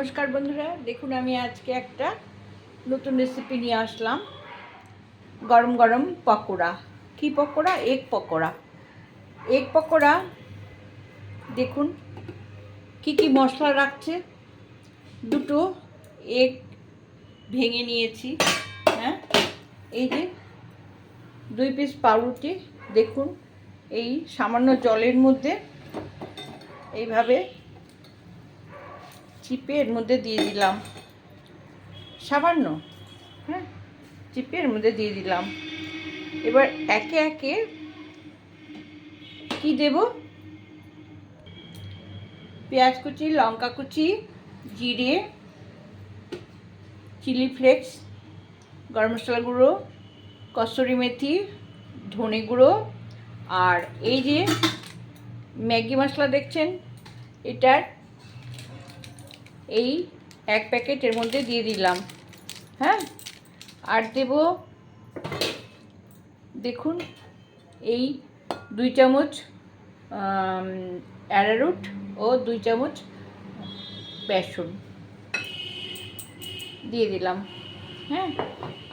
নমস্কার বন্ধুরা, দেখুন আমি আজকে একটা নতুন রেসিপি নিয়ে আসলাম। গরম গরম পকোড়া। কি পকোড়া? এগ পকোড়া। এগ পকোড়া, দেখুন, কি কি মশলা রাখছে? দুটো এগ ভেঙে নিয়েছি হ্যাঁ? এই যে দুই পিস পাউরুটি, দেখুন, এই সামান্য জলের মধ্যে এইভাবে চিপে এর মধ্যে দিয়ে দিলাম। সামান্য হ্যাঁ? চিপে এর মধ্যে দিয়ে দিলাম। এবার একে একে কি দেব? পেঁয়াজ কুচি, লঙ্কা কুচি, জিরে, চিলি ফ্লেক্স, গরম মশলা গুঁড়ো কসুরি মেথি, ধনে গুঁড়ো, আর এই যে ম্যাগি মশলা দেখছেন, এটার এই এক প্যাকেট এর মধ্যে দিয়ে দিলাম। হ্যাঁ? আর দেব, দেখুন, এই দুই চামচ অ্যারারুট ও দুই চামচ বেসন দিয়ে দিলাম। হ্যাঁ?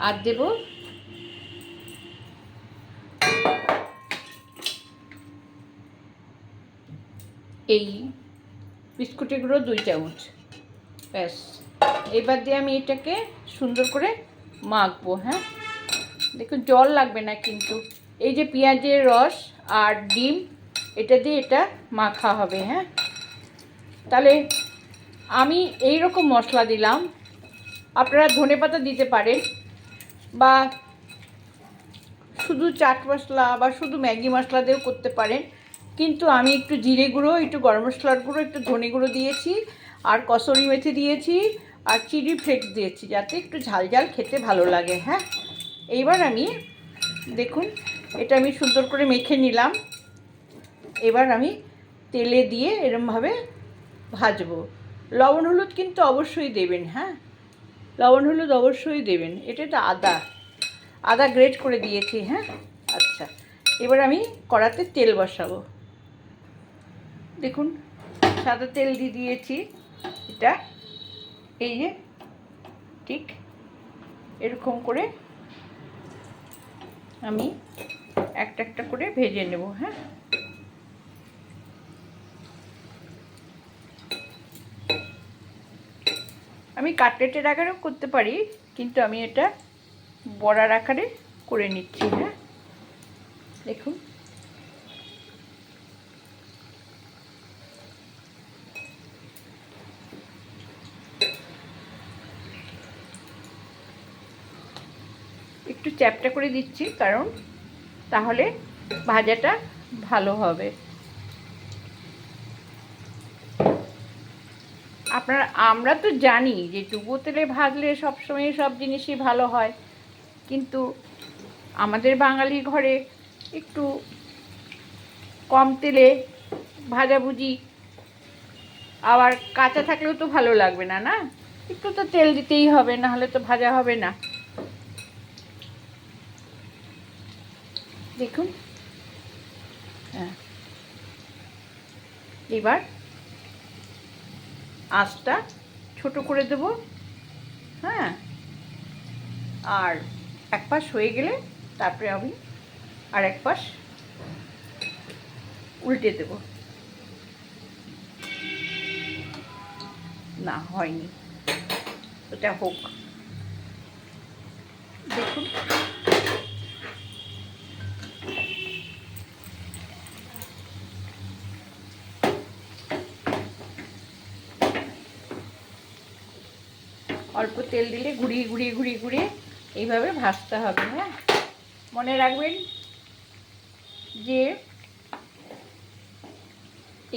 আর দেব, এই বিস্কুটের গুঁড়ো দুই চামচ। ব্যাস। এবার দিয়ে আমি এটাকে সুন্দর করে মাখবো হ্যাঁ? দেখুন, জল লাগবে না কিন্তু। এই যে পেঁয়াজের রস আর ডিম, এটা দিয়ে এটা মাখা হবে হ্যাঁ? তাহলে আমি এই রকম মশলা দিলাম। আপনারা ধনে পাতা দিতে পারেন বা শুধু চাট মশলা বা শুধু ম্যাগি মশলা দিয়েও করতে পারেন। কিন্তু আমি একটু জিরে গুঁড়ো, একটু গরম মশলার গুঁড়ো, একটু ধনে গুঁড়ো দিয়েছি। আর কসুরি মেথি দিয়েছি আর চিলি ফ্লেক্স দিয়েছি যাতে একটু ঝাল ঝাল খেতে ভালো লাগে হ্যাঁ? এইবার আমি, দেখুন, এটা আমি সুন্দর করে মেখে নিলাম। এবার আমি তেলে দিয়ে এরমভাবে ভাজবো। লবণ, হলুদ কিন্তু অবশ্যই দেবেন হ্যাঁ? লবণ, হলুদ অবশ্যই দেবেন, এটা তো আদা। আদা গ্রেট করে দিয়েছি হ্যাঁ? আচ্ছা এবার আমি কড়াতে তেল বসাবো। দেখুন, সাদা তেল দিয়ে দিয়েছি। এটা, এই যে, ঠিক এরকম করে আমি একটা একটা করে ভেজে নেব হ্যাঁ? আমি কাটলেটের আকারেও করতে পারি, কিন্তু আমি এটা বড়ার আকারে করে নিচ্ছি হ্যাঁ? দেখুন। একটু চ্যাপটা করে দিচ্ছি, কারণ তাহলে ভাজাটা ভালো হবে। আপনার, আমরা তো জানি যে ডুবো তেলে ভাজলে সবসময় সব জিনিসই ভালো হয়, কিন্তু আমাদের বাঙালি ঘরে একটু কম তেলে ভাজাভুজি, আবার কাঁচা থাকলেও তো ভালো লাগবে না না? একটু তো তেল দিতেই হবে না হলে তো ভাজা হবে না। দেখুন। হ্যাঁ। এবার আঁচটা ছোট করে দেব। হ্যাঁ। আর এক পাশ হয়ে গেলে তারপরে আমি আর এক পাশ উল্টে দেব। না, হয়নি। এটা হোক। দেখুন। অল্প তেল দিলে ঘুরিয়ে ঘুরিয়ে ঘুরিয়ে ঘুরিয়ে এইভাবে ভাজতে হবে হ্যাঁ? মনে রাখবেন যে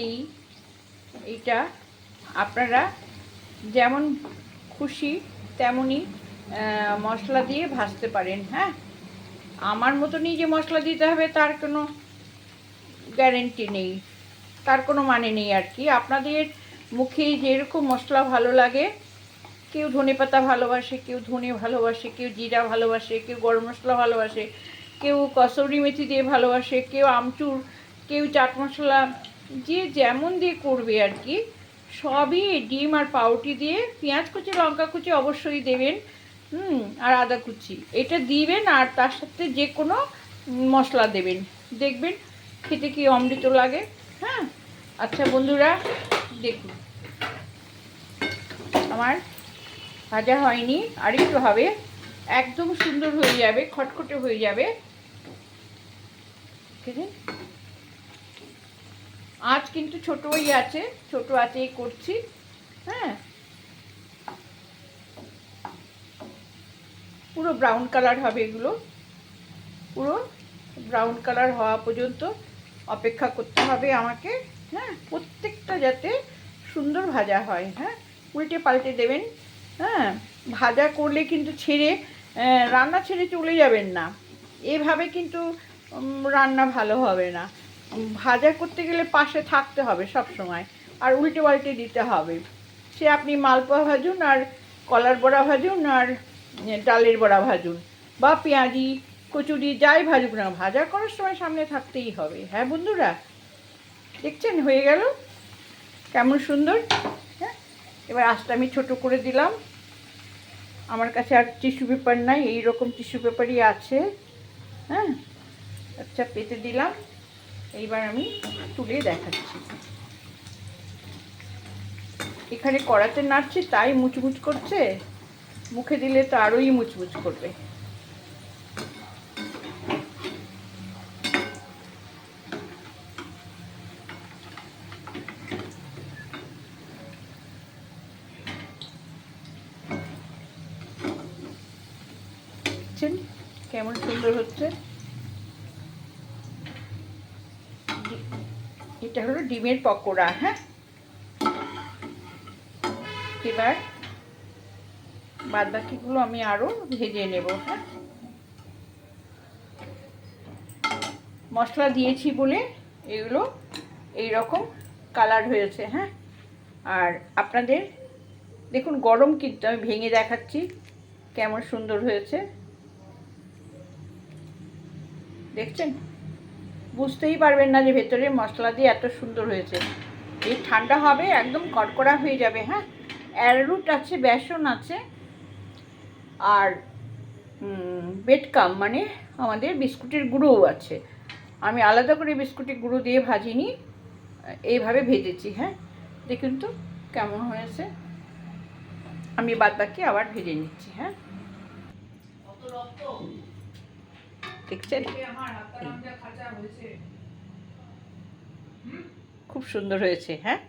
এই, এইটা আপনারা যেমন খুশি তেমনই মশলা দিয়ে ভাজতে পারেন হ্যাঁ? আমার মতনই যে মশলা দিতে হবে তার কোনো গ্যারেন্টি নেই, তার কোনো মানে নেই আর কি। আপনাদের মুখে যেরকম মশলা ভালো লাগে কেউ ধনে পাতা ভালোবাসে, কেউ ধনে ভালোবাসে, কেউ জিরা ভালোবাসে, কেউ গরম মশলা ভালোবাসে, কেউ কসৌরি মেথি দিয়ে ভালোবাসে, কেউ আমচুর, কেউ চাট মশলা, যে যেমন দিয়ে করবে আর কি, সবই ডিম আর পাউটি দিয়ে, পেঁয়াজ কুচি, লঙ্কা কুচি অবশ্যই দেবেন, হুম, আর আদা কুচি। এটা দিবেন আর তার সাথে যে কোনো মশলা দেবেন। দেখবেন খেতে কি অমৃত লাগে হ্যাঁ? আচ্ছা বন্ধুরা, দেখুন। আমার ভাজা হয়নি, আর একটু হবে। একদম সুন্দর হয়ে যাবে, খটখটে হয়ে যাবে? আজ কিন্তু ছোটই আছে, ছোট আছেই করছি। হ্যাঁ? পুরো ব্রাউন কালার হবে এগুলো। পুরো ব্রাউন কালার হওয়া পর্যন্ত অপেক্ষা করতে হবে আমাকে। হ্যাঁ? প্রত্যেকটা যাতে সুন্দর ভাজা হয়। হ্যাঁ? উল্টে পাল্টে দেবেন। হ্যাঁ ভাজা করলে কিন্তু ছেড়ে রান্না ছেড়ে চলে যাবেন না। এভাবে কিন্তু রান্না ভালো হবে না। ভাজা করতে গেলে পাশে থাকতে হবে সব সময় আর উল্টে পাল্টে দিতে হবে। সে আপনি মালপোয়া ভাজুন আর কলার বড়া ভাজুন আর ডালের বড়া ভাজুন বা পেঁয়াজি, কচুরি, যাই ভাজুক না ভাজা করার সময় সামনে থাকতেই হবে। হ্যাঁ বন্ধুরা, দেখছেন হয়ে গেল? কেমন সুন্দর? এবার আস্তে আমি ছোটো করে দিলাম। আমার কাছে আর টিস্যু পেপার নাই এই রকম টিস্যু পেপারই আছে। হ্যাঁ? আচ্ছা পেতে দিলাম। এইবার আমি তুলে দেখাচ্ছি। এখানে কড়াতে নাড়ছি, তাই মুচমুচ করছে। মুখে দিলে তো আরোই মুচমুচ করবে। দেখছেন? কেমন সুন্দর হচ্ছে? এটা হলো ডিমের পকোড়া হ্যাঁ? এবার বাদ বাকিগুলো আমি আরও ভেজে নেব হ্যাঁ? মশলা দিয়েছি বলে এগুলো এই রকম কালার হয়েছে হ্যাঁ? আর আপনাদের, দেখুন গরম কিন্তু আমি ভেঙে দেখাচ্ছি, কেমন সুন্দর হয়েছে। দেখছেন? বুঝতেই পারবেন না যে ভেতরে মশলা দিয়ে এত সুন্দর হয়েছে। এই ঠান্ডা হবে, একদম কড়কড়া হয়ে যাবে হ্যাঁ? অ্যাররুট আছে, বেসন আছে, আর বেটকাম মানে আমাদের বিস্কুটের গুঁড়োও আছে। আমি আলাদা করে বিস্কুটের গুঁড়ো দিয়ে ভাজিনি, এইভাবে ভেজেছি হ্যাঁ? দেখুন তো কেমন হয়েছে। আমি বাদ বাকি আবার ভেজে নিচ্ছি হ্যাঁ? দেখছেন? খুব সুন্দর হয়েছে হ্যাঁ?